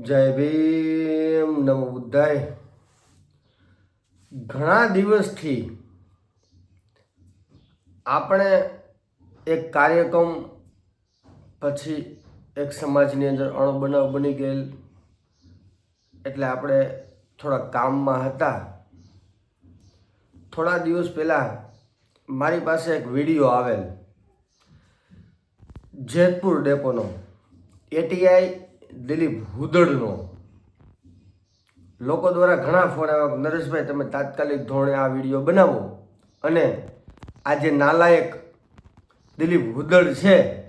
જય ભીમ નમો બુદ્ધાય. ઘણા દિવસથી આપણે એક કાર્યક્રમ પછી એક સમાજની અંદર અણબનાવ બની ગયેલ. એટલે આપણે થોડા કામમાં હતા. થોડા દિવસ પહેલાં મારી પાસે એક વીડિયો આવેલ. જેતપુર ડેપોનો. એટીઆઈ દિલીપ હુદડનો. લોકો દ્વારા ઘણા ફોન આવ્યા નરેશભાઈ, તમે તાત્કાલિક ધોરણે આ વીડિયો બનાવો. અને આ જે નાલાયક દિલીપ હુદડ છે.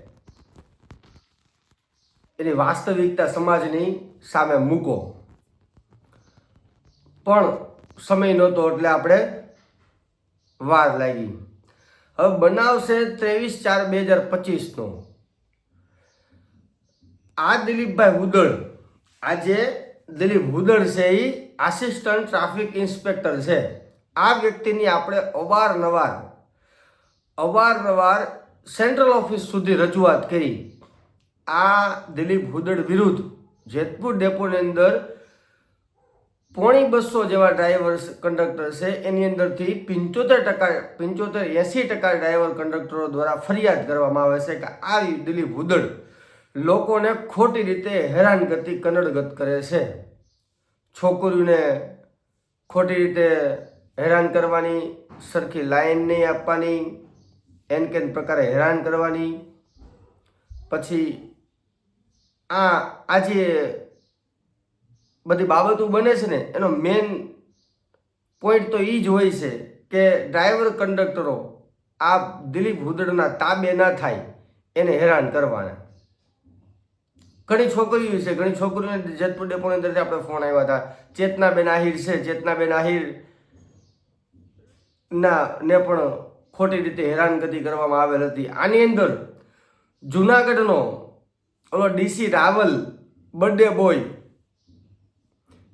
એની વાસ્તવિકતા સમાજની સામે મૂકો. પણ સમય નહોતો એટલે આપણે વાર લાગી. હવે બનાવશે ત્રેવીસ ચાર બે હજાર પચીસનો. આ દિલીપભાઈ હુદળ આ જે દિલીપ હુદળ છે એ આસિસ્ટન્ટ ટ્રાફિક ઇન્સ્પેક્ટર છે. આ વ્યક્તિની આપણે અવારનવાર અવારનવાર સેન્ટ્રલ ઓફિસ સુધી રજૂઆત કરી. આ દિલીપ હુદળ વિરુદ્ધ જેતપુર ડેપોની અંદર પોણી બસો જેવા ડ્રાઈવર કંડક્ટર છે. એની અંદરથી પંચોતેર ટકા, પંચોતેર એંસી ટકા ડ્રાઈવર કંડક્ટરો દ્વારા ફરિયાદ કરવામાં આવે છે કે આ દિલીપ હુદડ લોકોને ખોટી રીતે હેરાનગતિ કનડગત કરે છે. છોકરીઓને ખોટી રીતે હેરાન કરવાની સરખી લાઈન નહીં આપવાની, એન કેન પ્રકારે હેરાન કરવાની. પછી આ આજે બધી બાબતો બને છે ને, એનો મેન પોઈન્ટ તો એ જ હોય છે કે ડ્રાઈવર કંડક્ટરો આ દિલીપ હુદડના તાબે ના થાય, એને હેરાન કરવાના. ઘણી છોકરીઓ છે, ઘણી છોકરીઓને જેતપુર ડેપોની અંદરથી આપણે ફોન આવ્યા હતા. ચેતનાબેન આહિર છે, ચેતનાબેન આહિર ના ને પણ ખોટી રીતે હેરાનગતિ કરવામાં આવેલ હતી. આની અંદર જુનાગઢનો ઓલો ડીસી રાવલ બર્થડે બોય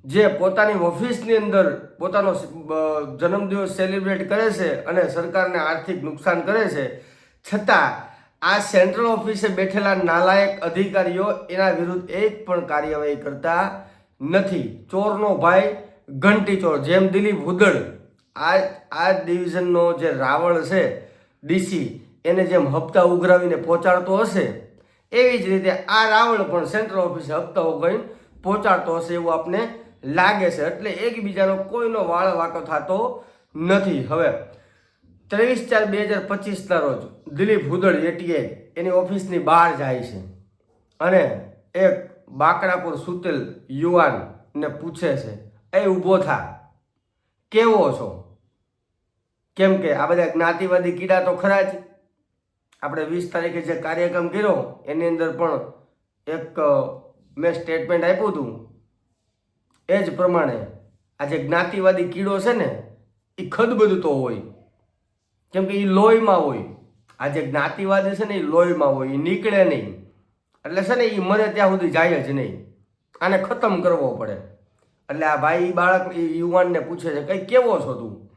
જે પોતાની ઓફિસની અંદર પોતાનો જન્મદિવસ સેલિબ્રેટ કરે છે અને સરકારને આર્થિક નુકસાન કરે છે. છતાં આ સેન્ટ્રલ ઓફિસે બેઠેલા નાલાયક અધિકારીઓ એના વિરુદ્ધ એક પણ કાર્યવાહી કરતા નથી. ચોરનો ભાઈ ઘંટી ચોર, જેમ દિલીપ હુદળ. આ આ ડિવિઝનનો જે રાવણ છે, ડીસી, એને જેમ હપ્તા ઉઘરાવીને પહોંચાડતો હશે, એવી જ રીતે આ રાવણ પણ સેન્ટ્રલ ઓફિસે હપ્તા ઉઘરાવીને પહોંચાડતો હશે એવું આપને લાગે છે. એટલે એકબીજાનો કોઈનો વાળ વાંકો થતો નથી. હવે ત્રેવીસ ચાર બે હજાર પચીસના રોજ દિલીપ હુદળ એટીએ એની ઓફિસની બહાર જાય છે અને એક બાકડાપુર સુતેલ યુવાનને પૂછે છે, એ ઊભો થા? કેવો છો? કેમ કે આ બધા જ્ઞાતિવાદી કીડા તો ખરા જ. આપણે વીસ તારીખે જે કાર્યક્રમ કર્યો, એની અંદર પણ એક મેં સ્ટેટમેન્ટ આપ્યું હતું. એ જ પ્રમાણે આ જે જ્ઞાતિવાદી કીડો છે ને એ ખદબદતો હોય. કેમ કે એ લોહીમાં હોય. આ જે જ્ઞાતિવાદી છે ને એ લોહીમાં હોય એ નીકળે નહીં. એટલે છે ને એ મરે ત્યાં સુધી જાય જ નહીં. આને ખતમ કરવો પડે. એટલે આ ભાઈ બાળક એ યુવાનને પૂછે છે, કંઈ કેવો છો તું?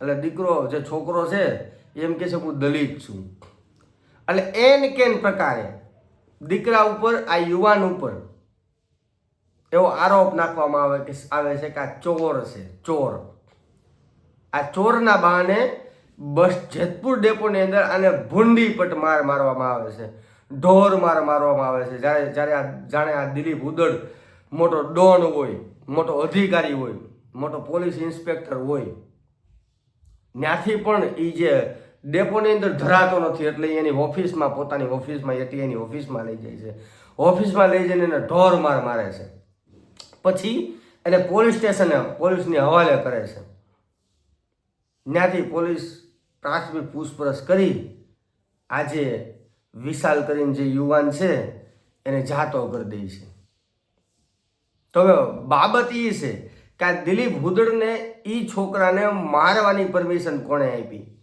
એટલે દીકરો જે છોકરો છે, એમ કહે છે, હું દલિત છું. એટલે એન કેન પ્રકારે દીકરા ઉપર, આ યુવાન ઉપર એવો આરોપ નાખવામાં આવે કે, આવે છે કે આ ચોર છે, ચોર. આ ચોરના બહાને બસ જેતપુર ડેપોની અંદર આને ભૂંડી પટ માર મારવામાં આવે છે. ઢોર માર મારવામાં આવે છે. જ્યારે જ્યારે આ જાણે આ દિલીપ ઉદડ મોટો ડોન હોય, મોટો અધિકારી હોય, મોટો પોલીસ ઇન્સ્પેક્ટર હોય, ત્યાંથી પણ એ જે ડેપોની અંદર ધરાતો નથી, એટલે એની ઓફિસમાં, પોતાની ઓફિસમાં એટીઆઈની ઓફિસમાં લઈ જાય છે. ઓફિસમાં લઈ જઈને એને ઢોર માર મારે છે. પછી એને પોલીસ સ્ટેશને, પોલીસની હવાલે કરે છે. ત્યાંથી પોલીસ પ્રાથમિક પૂછપરછ કરી આજે વિશાલ કરીને જે યુવાન છે, એને જાતો કરી દે છે. તો હવે બાબત એ છે કે આ દિલીપ હુદડને એ છોકરાને મારવાની પરમિશન કોણે આપી?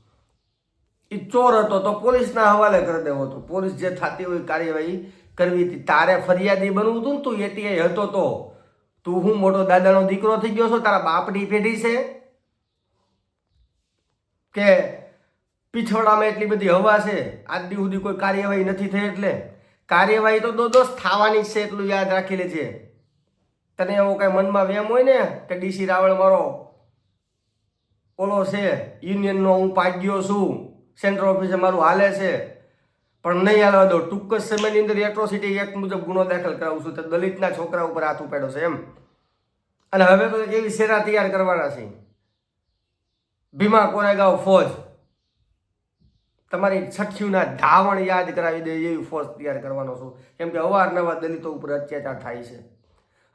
એ ચોર હતો તો પોલીસના હવાલે કરી દેવો હતો. પોલીસ જે થતી હોય કાર્યવાહી કરવી હતી. તારે ફરિયાદી બનવું હતું ને તું એટીઆઈ હતો તો. તું હું મોટો દાદાનો દીકરો થઈ ગયો છો, તારા બાપની પેઢી છે? કે પીછોડામાં એટલી બધી હવા છે. આજ દી સુધી કોઈ કાર્યવાહી નથી થઈ એટલે કાર્યવાહી તો દો દોસ્ત થવાની છે એટલું યાદ રાખી લેજે તને એવો કાંઈ મનમાં વેમ હોય ને કે ડીસી રાવળ મારો ઓલો છે, યુનિયનનો હું પાગ્યો છું, સેન્ટ્રલ ઓફિસે મારું હાલે છે, પણ નહીં હાલવા દો ટૂંક જ સમયની અંદર એટ્રોસિટી એક્ટ મુજબ ગુનો દાખલ કરાવું છું. તો દલિતના છોકરા ઉપર હાથ ઉપાડ્યો છે એમ. અને હવે તો એવી સેરા તૈયાર કરવાના છે. ભીમા કોરેગાંવ ફોજ. તમારી છઠ્ઠીના ધાવણ યાદ કરાવી દે એવી ફોજ તૈયાર કરવાનો છું. કેમ કે અવારનવાર દલિતો ઉપર અત્યાચાર થાય છે.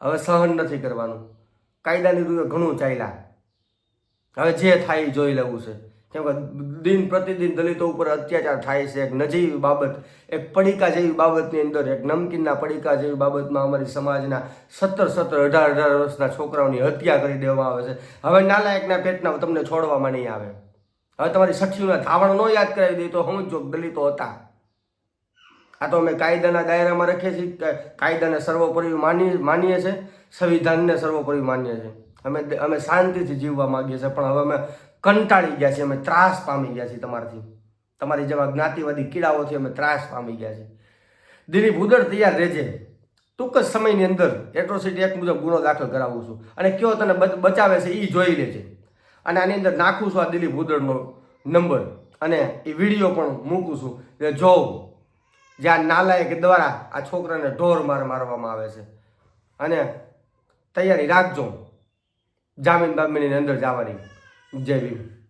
હવે સહન નથી કરવાનું. કાયદાની રૂપે ઘણું ચાલ્યા. હવે જે થાય એ જોઈ લેવું છે. કેમ કે દિન પ્રતિદિન દલિતો ઉપર અત્યાચાર થાય છે. એક નજીવી બાબત, એક પડીકા જેવી બાબતની અંદર, એક નમકીનના પડીકા જેવી બાબતમાં અમારી સમાજના સત્તર સત્તર અઢાર અઢાર વર્ષના છોકરાઓની હત્યા કરી દેવામાં આવે છે. હવે નાલાયકના પેટના તમને છોડવામાં નહીં આવે. હવે તમારી સઠ્ઠીના ધાવણ ન યાદ કરાવી દે તો સમજો દલિતો હતા. આ તો અમે કાયદાના દાયરામાં રાખીએ છીએ કે કાયદાને સર્વોપરી માની માનીએ છીએ, સંવિધાનને સર્વોપરી માનીએ છીએ. અમે અમે શાંતિથી જીવવા માગીએ છીએ, પણ હવે અમે કંટાળી ગયા છીએ, અમે ત્રાસ પામી ગયા છીએ તમારાથી. તમારી જેવા જ્ઞાતિવાદી કીડાઓથી અમે ત્રાસ પામી ગયા છીએ. દિલીપ ઉદર તૈયાર રહેજે. ટૂંક જ સમયની અંદર એટ્રોસિટી એક્ટ મુજબ ગુનો દાખલ કરાવું છું. અને કયો તને બચાવે છે એ જોઈ લેજે. અને આની અંદર નાખું છું આ દિલીપ ઉદળનો નંબર. અને એ વીડિયો પણ મૂકું છું એટલે જોઉં જ્યાં નાલાયક દ્વારા આ છોકરાને ઢોર માર મારવામાં આવે છે. અને તૈયારી રાખજો. જામીન બામીની અંદર જવાની. જય ભીમ.